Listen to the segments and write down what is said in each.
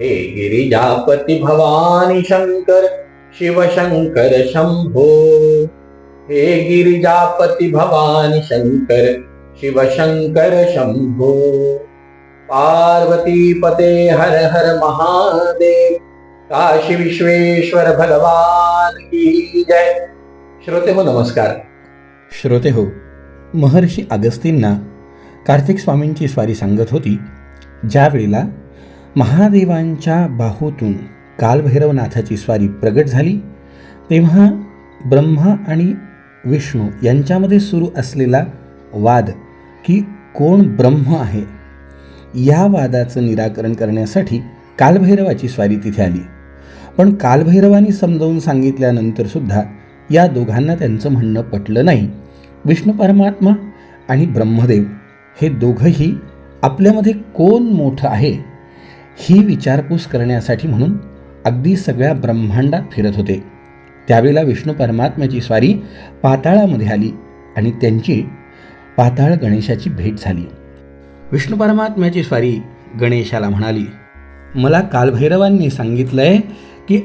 हे गिरिजापती भवानी शंकर शिवशंकर शंभो। हे गिरिजापती भवानी शंकर शिवशंकर शंभो। पार्वती पते हर हर महादेव काशी विश्वेश्वर भगवान की जय। श्रोते हो नमस्कार। श्रोते हो महर्षी अगस्तींना कार्तिक स्वामींची स्वारी सांगत होती ज्या वेळेला महादेवांच्या बाहूतून कालभैरवनाथाची स्वारी प्रगट झाली. तेव्हा ब्रह्मा आणि विष्णू यांच्यामध्ये सुरू असलेला वाद की कोण ब्रह्म आहे या वादाचं निराकरण करण्यासाठी कालभैरवाची स्वारी तिथे आली. पण कालभैरवानी समजावून सांगितल्यानंतरसुद्धा या दोघांना त्यांचं म्हणणं पटलं नाही. विष्णू परमात्मा आणि ब्रह्मदेव हे दोघंही आपल्यामध्ये कोण मोठं आहे ही विचारपूस करण्यासाठी म्हणून अगदी सगळ्या ब्रह्मांडात फिरत होते. त्यावेळेला विष्णू परमात्म्याची स्वारी पाताळामध्ये आली आणि त्यांची पाताळ गणेशाची भेट झाली. विष्णू परमात्म्याची स्वारी गणेशाला म्हणाली मला कालभैरवांनी सांगितलंय की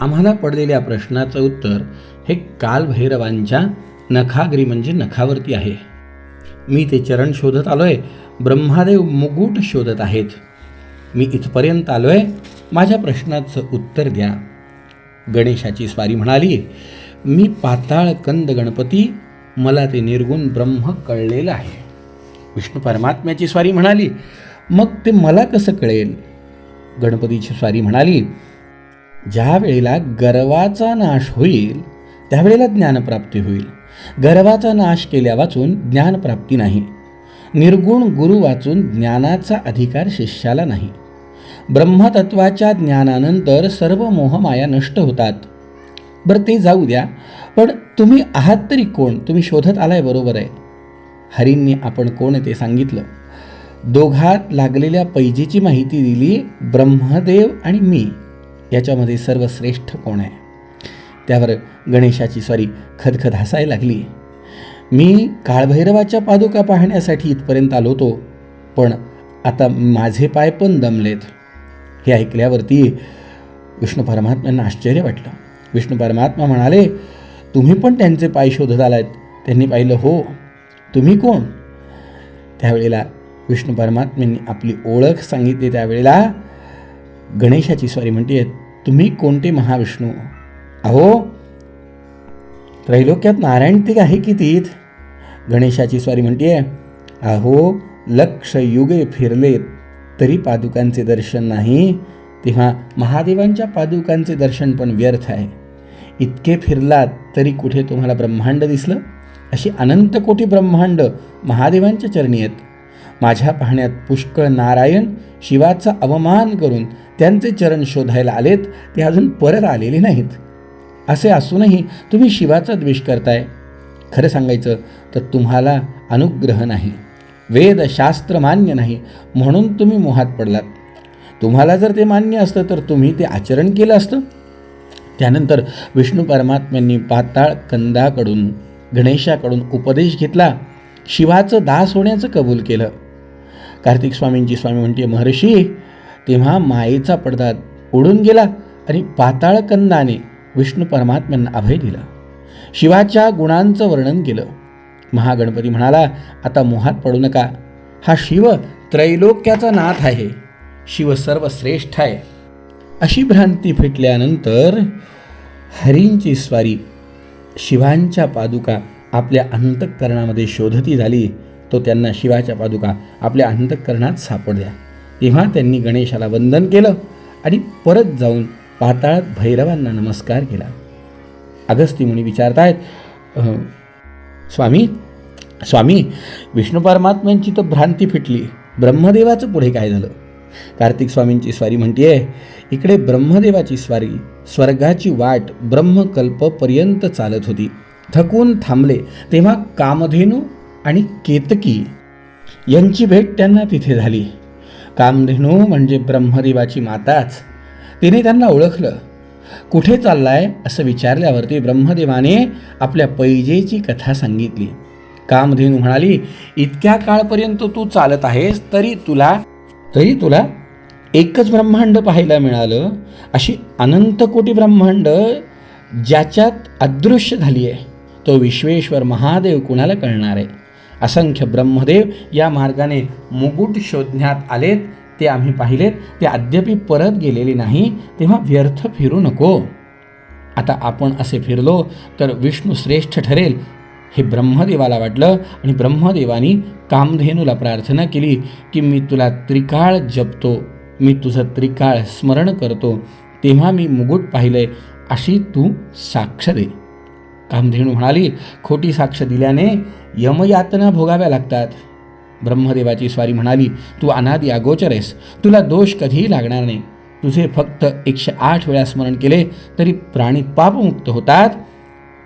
आम्हाला पडलेल्या प्रश्नाचं उत्तर हे कालभैरवांच्या नखाग्री म्हणजे नखावरती आहे. मी ते चरण शोधत आलोय. ब्रह्मादेव मुकुट शोधत आहेत. मी इथपर्यंत आलो आहे माझ्या प्रश्नाचं उत्तर द्या गणेशाची स्वारी म्हणाली मी पाताळ कंद गणपती मला ते निर्गुण ब्रह्म कळलेलं आहे. विष्णू परमात्म्याची स्वारी म्हणाली मग ते मला कसं कळेल? गणपतीची स्वारी म्हणाली ज्या वेळेला गर्वाचा नाश होईल त्यावेळेला ज्ञानप्राप्ती होईल. गर्वाचा नाश केल्या वाचून ज्ञानप्राप्ती नाही. निर्गुण गुरु वाचून ज्ञानाचा अधिकार शिष्याला नाही. ब्रह्मतत्वाच्या ज्ञानानंतर सर्व मोहमाया नष्ट होतात. बरं ते जाऊ द्या. पण तुम्ही आहात तरी कोण? तुम्ही शोधत आलाय बरोबर आहे. हरींनी आपण कोण आहे ते सांगितलं. दोघात लागलेल्या पैजेची माहिती दिली ब्रह्मदेव आणि मी. याच्यामध्ये सर्वश्रेष्ठ कोण आहे? त्यावर गणेशाची सॉरी खदखद हसायला लागली. मी काळभैरवाच्या पादुका पाहण्यासाठी इथपर्यंत आलो होतो पण आता माझे पाय पण दमलेत. हे ऐकल्यावरती विष्णू परमात्म्यांना आश्चर्य वाटलं. विष्णू परमात्मा म्हणाले तुम्ही पण त्यांचे पाय शोधत आलात त्यांनी पाहिलं हो तुम्ही कोण? त्यावेळेला विष्णू परमात्म्यांनी आपली ओळख सांगितली. त्यावेळेला गणेशाची स्वारी म्हणते तुम्ही कोणते महाविष्णू? अहो त्रैलोक्यात नारायण ते आहे की गणेशाची स्वारी म्हणते अहो लक्ष युगे फिरलेत. तरी पादुकांचे दर्शन नाही. तेव्हा महादेवांच्या पादुकांचे दर्शन पण व्यर्थ आहे. इतके फिरलात तरी कुठे तुम्हाला ब्रह्मांड दिसलं? अशी अनंत कोटी ब्रह्मांड महादेवांच्या चरणी आहेत. माझ्या पाहण्यात पुष्कळ नारायण शिवाचा अवमान करून त्यांचे चरण शोधायला आलेत ते अजून परत आलेले नाहीत. असे असूनही तुम्ही शिवाचा द्वेष करताय. खरं सांगायचं तर तुम्हाला अनुग्रह नाही. वेद शास्त्र मान्य नाही म्हणून तुम्ही मोहात पडलात. तुम्हाला जर ते मान्य असतं तर तुम्ही ते आचरण केलं असतं. त्यानंतर विष्णू परमात्म्यांनी पाताळ कंदाकडून गणेशाकडून उपदेश घेतला. शिवाचं दास होण्याचं कबूल केलं. कार्तिक स्वामींची स्वामी म्हणते महर्षी तेव्हा मायेचा पडदा उडून गेला आणि पाताळ कंदाने विष्णू परमात्म्यांना अभय दिला. शिवाच्या गुणांचं वर्णन केलं. महागणपती म्हणाला आता मोहात पडू नका. हा शिव त्रैलोक्याचा नाथ आहे. शिव सर्वश्रेष्ठ आहे. अशी भ्रांती फिटल्यानंतर हरींची स्वारी शिवांच्या पादुका आपल्या अंतःकरणामध्ये शोधती झाली. तो त्यांना शिवाच्या पादुका आपल्या अंतःकरणात सापडल्या तेव्हा त्यांनी गणेशाला वंदन केलं आणि परत जाऊन पाताळात भैरवांना नमस्कार केला. अगस्ती मुनी विचारतायत स्वामी स्वामी विष्णू परमात्म्यांची तर भ्रांती फिटली. ब्रह्मदेवाचं पुढे काय झालं? कार्तिक स्वामींची स्वारी म्हणतीये इकडे ब्रह्मदेवाची स्वारी स्वर्गाची वाट ब्रह्मकल्पपर्यंत चालत होती. थकून थांबले तेव्हा कामधेनू आणि केतकी यांची भेट त्यांना तिथे झाली. कामधेनू म्हणजे ब्रह्मदेवाची माताच. तिने त्यांना ओळखलं. कुठे चाललाय असं विचारल्यावरती ब्रह्मदेवाने आपल्या पैजेची कथा सांगितली. कामधेनू म्हणाली इतक्या काळपर्यंत तू चालत आहेस तरी तुला तरी तुला एकच ब्रह्मांड पाहायला मिळालं. अशी अनंत कोटी ब्रह्मांड ज्याच्यात अदृश्य झाली आहे तो विश्वेश्वर महादेव कुणाला कळणार आहे? असंख्य ब्रह्मदेव या मार्गाने मुकुट शोधण्यात आलेत. ते आम्ही पाहिलेत. ते अद्यापि परत गेलेले नाही. तेव्हा व्यर्थ फिरू नको. आता आपण असे फिरलो तर विष्णू श्रेष्ठ ठरेल हे ब्रह्मदेवाला वाटलं आणि ब्रह्मदेवानी कामधेनूला प्रार्थना केली की मी तुला त्रिकाळ जपतो मी तुझं त्रिकाळ स्मरण करतो तेव्हा मी मुगुट पाहिलंय अशी तू साक्ष दे. कामधेनू म्हणाली खोटी साक्ष दिल्याने यमयातना भोगाव्या लागतात. ब्रह्मदेवाची स्वारी म्हणाली तू अनादी अगोचर आहेस. तुला दोष कधीही लागणार नाही. तुझे फक्त एकशे आठ वेळा स्मरण केले तरी प्राणी पापमुक्त होतात.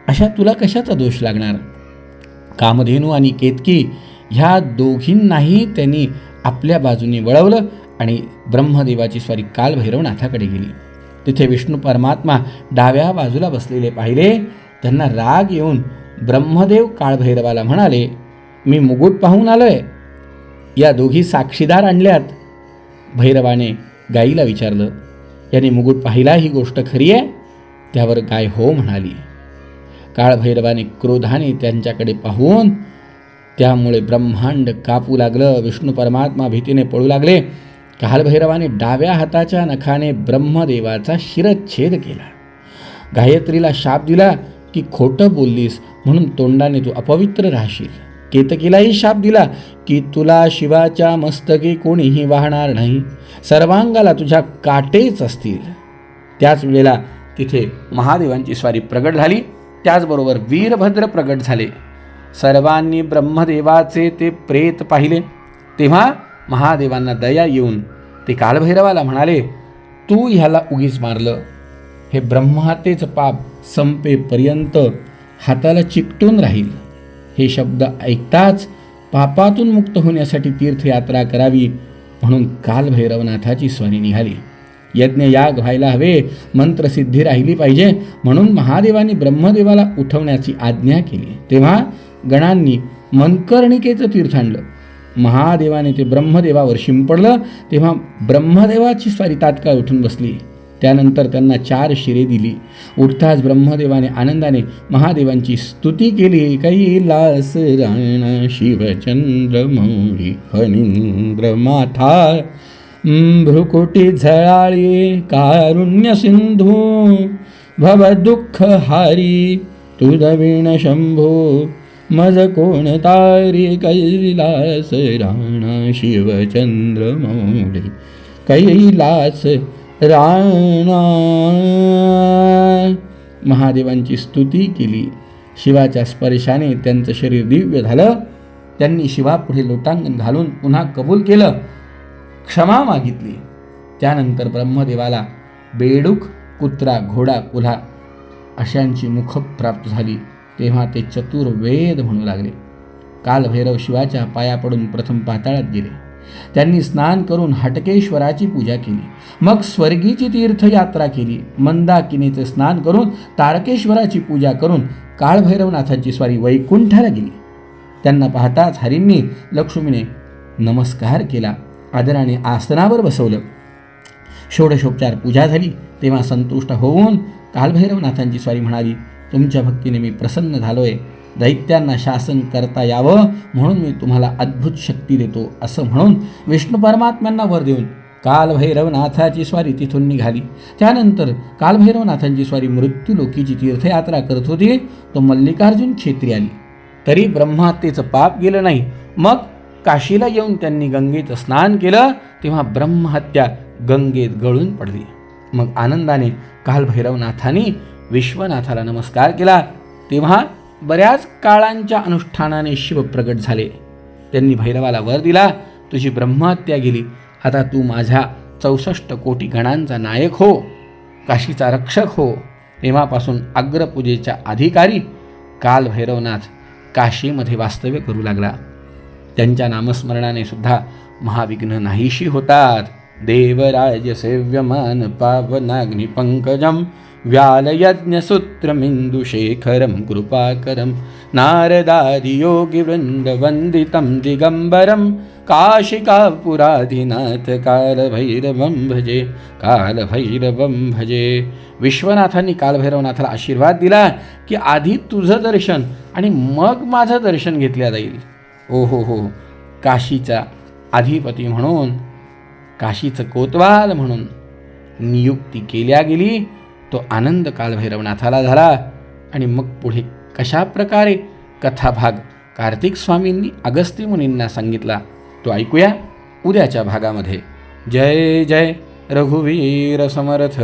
अशा तुला कशाचा दोष लागणार? कामधेनू आणि केतकी ह्या दोघींनाही त्यांनी आपल्या बाजूने वळवलं आणि ब्रह्मदेवाची स्वारी कालभैरवनाथाकडे गेली. तिथे विष्णू परमात्मा डाव्या बाजूला बसलेले पाहिले. त्यांना राग येऊन ब्रह्मदेव काळभैरवाला म्हणाले मी मुगुट पाहून आलोय. या दोघी साक्षीदार आणल्यात. भैरवाने गाईला विचारलं याने मुगुट पाहिला ही गोष्ट खरी आहे? त्यावर गाय हो म्हणाली काळभैरवाने क्रोधाने त्यांच्याकडे पाहून त्यामुळे ब्रह्मांड कापू लागलं विष्णू परमात्मा भीतीने पळू लागले. कालभैरवाने डाव्या हाताच्या नखाने ब्रह्मदेवाचा शिरच्छेद केला. गायत्रीला शाप दिला की खोटं बोललीस म्हणून तोंडाने तू अपवित्र राहशील. केतकीलाही शाप दिला की तुला शिवाच्या मस्तकी कोणीही वाहणार नाही. सर्वांगाला तुझ्या काटेच असतील. त्याच वेळेला तिथे महादेवांची स्वारी प्रगट झाली. त्याचबरोबर वीरभद्र प्रगट झाले. सर्वांनी ब्रह्मदेवाचे ते प्रेत पाहिले. तेव्हा महादेवांना दया येऊन ते कालभैरवाला म्हणाले तू ह्याला उगीच मारलं. हे ब्रह्मातेच पाप संपेपर्यंत हाताला चिकटून राहील. हे शब्द ऐकताच पापातून मुक्त होण्यासाठी तीर्थयात्रा करावी म्हणून कालभैरवनाथाची स्वारी निघाली. यज्ञ याग व्हायला हवे मंत्रसिद्धी राहिली पाहिजे म्हणून महादेवाने ब्रह्मदेवाला उठवण्याची आज्ञा केली. तेव्हा गणांनी मनकर्णिकेचं तीर्थ आणलं. महादेवाने ते ब्रह्मदेवावर शिंपडलं तेव्हा ब्रह्मदेवाची स्वारी तात्काळ उठून बसली. त्यानंतर त्यांना चार शिरे दिली. उठताच ब्रह्मदेवाने आनंदाने महादेवांची स्तुती केली. कैलास राणा शिवचंद्र मौळी हनिंद्र माथा भ्रुकुटी झळाळी कारुण्य सिंधू भव दुःख हारी तुदवीण शंभो मज कोण तारी कैलास राणा शिवचंद्र मौळी कैलास राणा महादेवांची स्तुती केली. शिवाच्या स्पर्शाने त्यांचं शरीर दिव्य झालं. त्यांनी शिवापुढे लोटांगण घालून पुन्हा कबूल केलं. क्षमा मागितली. त्यानंतर ब्रह्मदेवाला बेडूक कुत्रा घोडा कुल्हा अशांची मुख प्राप्त झाली. तेव्हा ते चतुर्वेद म्हणू लागले. कालभैरव शिवाच्या पाया पडून प्रथम पाताळात गेले. त्यांनी स्नान करून हटकेश्वराची पूजा केली. मग स्वर्गीची तीर्थयात्रा केली. मंदाकिनीचे स्नान करून तारकेश्वराची पूजा करून काळभैरवनाथांची स्वारी वैकुंठाला गेली. त्यांना पाहताच हरींनी लक्ष्मीने नमस्कार केला. आदराने आसनावर बसवलं. षोडशोपचार पूजा झाली. तेव्हा संतुष्ट होऊन कालभैरवनाथांची स्वारी म्हणाली तुमच्या भक्तीने मी प्रसन्न झालोय. दैत्यांना शासन करता यावं म्हणून मी तुम्हाला अद्भुत शक्ती देतो असं म्हणून विष्णू परमात्म्यांना वर देऊन कालभैरवनाथाची स्वारी तिथून निघाली. त्यानंतर कालभैरवनाथांची स्वारी मृत्यूलोकीची तीर्थयात्रा करत होती. तो मल्लिकार्जुन क्षेत्री आली. तरी ब्रह्महत्येचं पाप गेलं नाही. मग काशीला येऊन त्यांनी गंगेचं स्नान केलं. तेव्हा ब्रह्महत्या गंगेत गळून पडली. मग आनंदाने कालभैरवनाथांनी विश्वनाथाला नमस्कार केला. तेव्हा बऱ्याच काळांच्या अनुष्ठानाने शिव प्रगट झाले. त्यांनी भैरवाला वर दिला. तुझी ब्रह्महत्या गेली. आता तू माझ्या चौसष्ट कोटी गणांचा नायक हो. काशीचा रक्षक हो. तेव्हापासून अग्रपूजेच्या अधिकारी कालभैरवनाथ काशीमध्ये वास्तव्य करू लागला. त्यांच्या नामस्मरणाने सुद्धा महाविघ्न नाहीशी होतात. देवराज सेव्यमान पावनाग्निपंकजम पंकजम व्यालयज्ञसूत्रमिन्दुशेखरं कृपाकरं नारदादियोगिवृन्दवन्दितं दिगम्बरं काशिकापुराधिनाथ कालभैरवं भजे कालभैरवं भजे। विश्वनाथांनी कालभैरवनाथाला आशीर्वाद दिला की आधी तुझं दर्शन आणि मग माझं दर्शन घेतल्या जाईल. ओ हो हो. काशीचा अधिपती म्हणून काशीचं कोतवाल म्हणून नियुक्ती केल्या गेली. तो आनंद कालभैरवनाथाला झाला. आणि मग पुढे कशा प्रकारे कथाभाग कार्तिक स्वामींनी अगस्त्य मुनींना सांगितला तो ऐकूया उद्याच्या भागामध्ये. जय जय रघुवीर समर्थ.